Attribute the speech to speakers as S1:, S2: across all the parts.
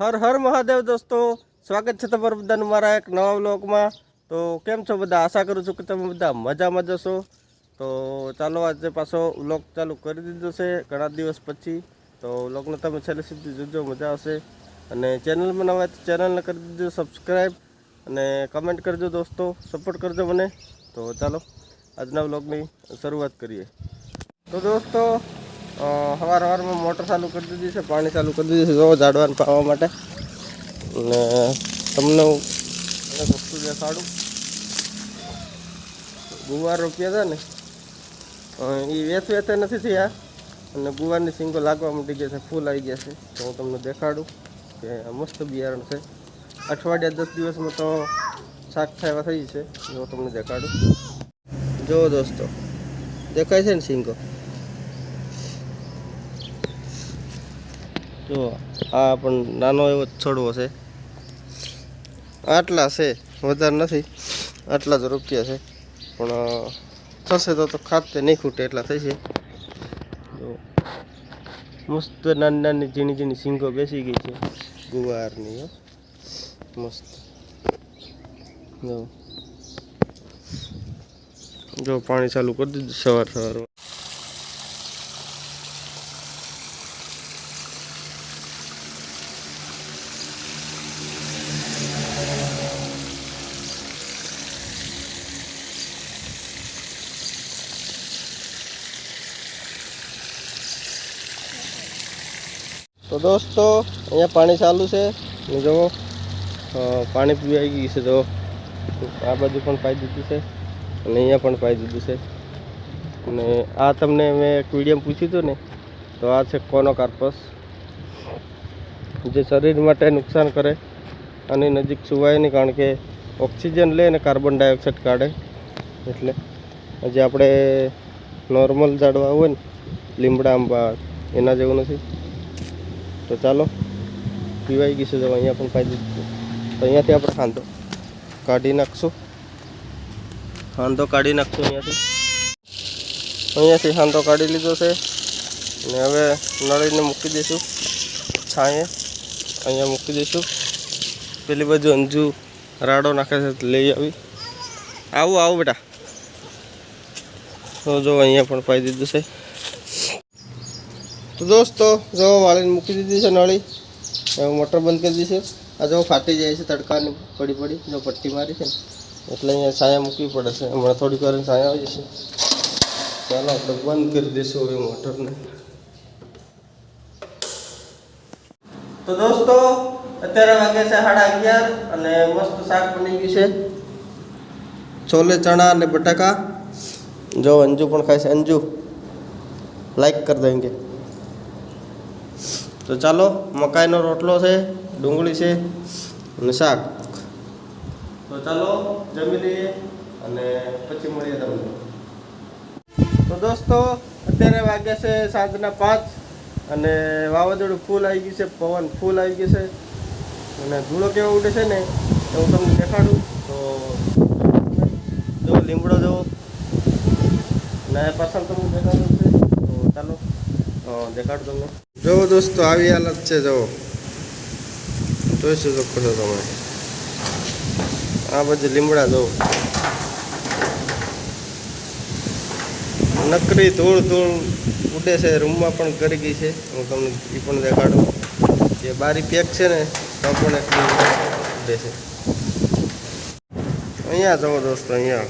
S1: હર હર મહાદેવ દોસ્તો, સ્વાગત છે તમારું બધાનું મારા એક નવા વ્લોગમાં. તો કેમ છો બધા? આશા કરું છું કે તમે બધા મજામાં જશો તો ચાલો આજે પાછો વ્લોગ ચાલુ કરી દીધો છે ઘણા દિવસ પછી. તો વ્લોગને તમે છેલ્લે સુધી જોજો, મજા આવશે. અને ચેનલમાં નવા તો ચેનલને કરી દીધો સબસ્ક્રાઈબ અને કમેન્ટ કરજો દોસ્તો, સપોર્ટ કરજો મને. તો ચાલો, આજના વ્લોગની શરૂઆત કરીએ. તો દોસ્તો સવાર સવારમાં મોટર ચાલુ કરી દીધી છે, પાણી ચાલુ કરી દીધું છે, જો ઝાડવાને પાવા માટે. અને તમને હું વસ્તુ દેખાડું. ગુવાર રોપ્યા હતા ને એ વેચ વેચે નથી થયા. અને ગુવારની સિંગો લાગવા માંડી ગયા છે, ફૂલ આવી ગયા છે. તો હું તમને દેખાડું કે મસ્ત બિયારણ છે. અઠવાડિયા દસ દિવસમાં તો શાક ખાવા થઈ છે. જો તમને દેખાડું. જો દોસ્તો, દેખાય છે ને સિંગો? જો, આ પણ નાનો એવો છોડવો છે. આટલા છે, વધારે નથી. આટલા જ રૂપિયા છે. પણ થશે તો ખાતે નહીં ખૂટે, એટલા થશે જો, મસ્ત નાની નાની ઝીણી ઝીણી સિંગો બેસી ગઈ છે. ગુવારની. મસ્ત. જો, પાણી ચાલુ કરી દીધું સવાર સવારમાં. તો દોસ્તો, અહીંયા પાણી ચાલુ છે. ને જુઓ પાણી પીવાઈ ગયું છે, જો. આ બાજુ પણ પાઈ દીધું છે અને અહીંયા પણ પાઈ દીધું છે. અને આ તમને મેં એક વીડિયો પૂછ્યું હતું ને, તો આ છે કોનો કાર્પસ જે શરીર માટે નુકસાન કરે અને નજીક સુવાય નહીં, કારણ કે ઓક્સિજન લે અને કાર્બન ડાયોક્સાઇડ કાઢે. એટલે જે આપણે નોર્મલ ઝાડવા હોય ને લીમડા આંબા એના જેવું નથી. તો ચાલો, પીવાઈ ગઈ છે જો અહીંયા પણ પાઈ દીધું તો અહીંયાથી આપણે ખાંધો કાઢી નાખશું. ખાંધો કાઢી નાખશું અહીંયાથી. અહીંયાથી ખાંધો કાઢી લીધો છે. અને હવે નળીને મૂકી દઈશું. છાંયે અહીંયા મૂકી દઈશું. પેલી બાજુ અંજુ રાડો નાખે છે લઈ આવી. આવું આવું બેટા. તો જો અહીંયા પણ પાઈ દીધું છે. તો દોસ્તો, જો વાળીને મૂકી દીધી છે નળી. મોટર બંધ કરી દીધી છે આ જો ફાટી જાય છે તડકાની, પડી પડી, જો પટ્ટી મારી છે એટલે અહીંયા છાયા મૂકવી પડે છે. હમણાં થોડીક વાર છાયા આવી જશે. ચાલો, આપણે બંધ કરી દઈશું હવે મોટરને. તો દોસ્તો, અત્યારે વાગે છે સાડા અગિયાર અને મસ્ત શાક બની ગયું છે. છોલે, ચણા અને બટાકા. જો અંજુ પણ ખાય છે. અંજુ લાઈક કરી દેંગે તો ચાલો, મકાઈનો રોટલો છે, ડુંગળી છે અને શાક. તો ચાલો, જમી લઈએ અને પછી મળીએ તમને. તો દોસ્તો, અત્યારે વાગ્યા છે સાંજના પાંચ અને વાવાઝોડું ફૂલ આવી ગયું છે, પવન ફૂલ આવી ગયું છે. અને ધૂળો કેવો ઉડે છે ને, એ હું તમને દેખાડું. તો જો, લીમડો જુઓ ને પસંદ તમને દેખાડું છે. તો ચાલો દેખાડું તમને. જુઓ દોસ્તો, આવી હાલત છે, જુઓ. જોઈ શકો છો તમે? આ બધું લીમડા, જુઓ. નકરી ધૂળ ધૂળ ઉડે છે, રૂમમાં પણ કરી ગઈ છે. હું તમને એ પણ દેખાડું. જે બારી પેક છે ને તો પણ ઉડે છે. અહીંયા જુઓ દોસ્તો, અહીંયા.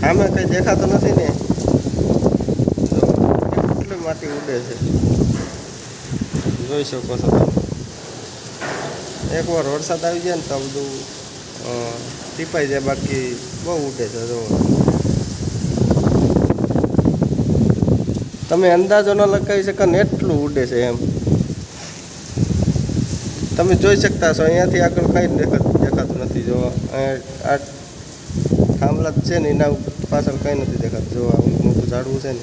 S1: સામે કંઈ દેખાતો નથી ને? જો માટી ઉડે છે. જોઈ શકો છો તમે. એકવાર વરસાદ આવી જાય ને તો બધું ટીપાઈ જાય, બાકી બહુ ઉડે છે જો તમે અંદાજો ન લગાવી શકો ને એટલું ઉડે છે એમ. તમે જોઈ શકતા છો અહીંયાથી આગળ કંઈ દેખાતું દેખાતું નથી જો આ થાંભલા છે ને, એના ઉપર પાછળ કંઈ નથી દેખાતું. જો આ મોટું ઝાડવું છે ને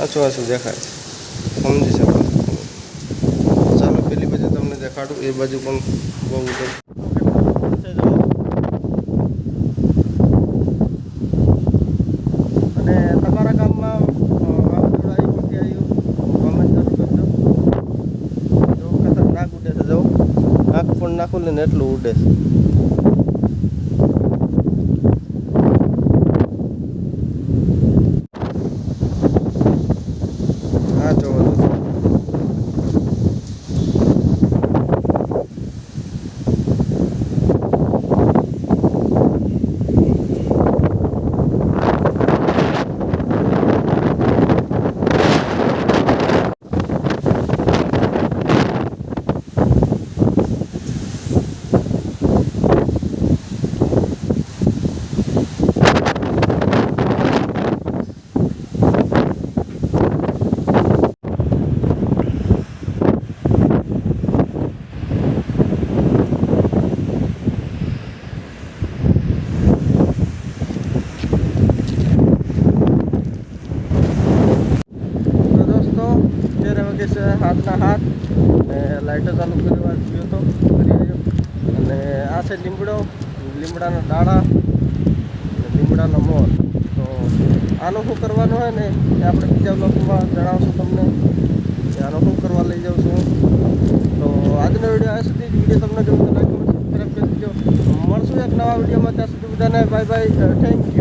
S1: આછું આછું દેખાય. છે સમજી શકો છો તમે. ચાલો પેલી બાજુ દેખાડું એ બાજુ પણ બહુ અને તમારા ગામમાં ખતરનાક ઉડે છે, જો પણ નાખું ને એટલું ઉડે છે હા જોવો દોસ્તો તો દોસ્તો અત્યારે વાગે છે હાથના હાથ. અને લાઇટો ચાલુ કરવા ગયો હતો કરી અને આ છે લીમડો, લીમડાના દાણા અને લીમડાનો મોર. તો આનું શું કરવાનું હોય ને, એ આપણે બીજા બ્લોગમાં જણાવશું તમને. કે આનું શું કરવા લઈ જાઉં છું. તો આજનો વીડિયો આ સુધી વીડિયો તમને ગમે તો લાઈક સબસ્ક્રાઈબ કરી દીજો. મળશું એક નવા વિડીયોમાં. ત્યાં સુધી બધાને બાય બાય થેન્ક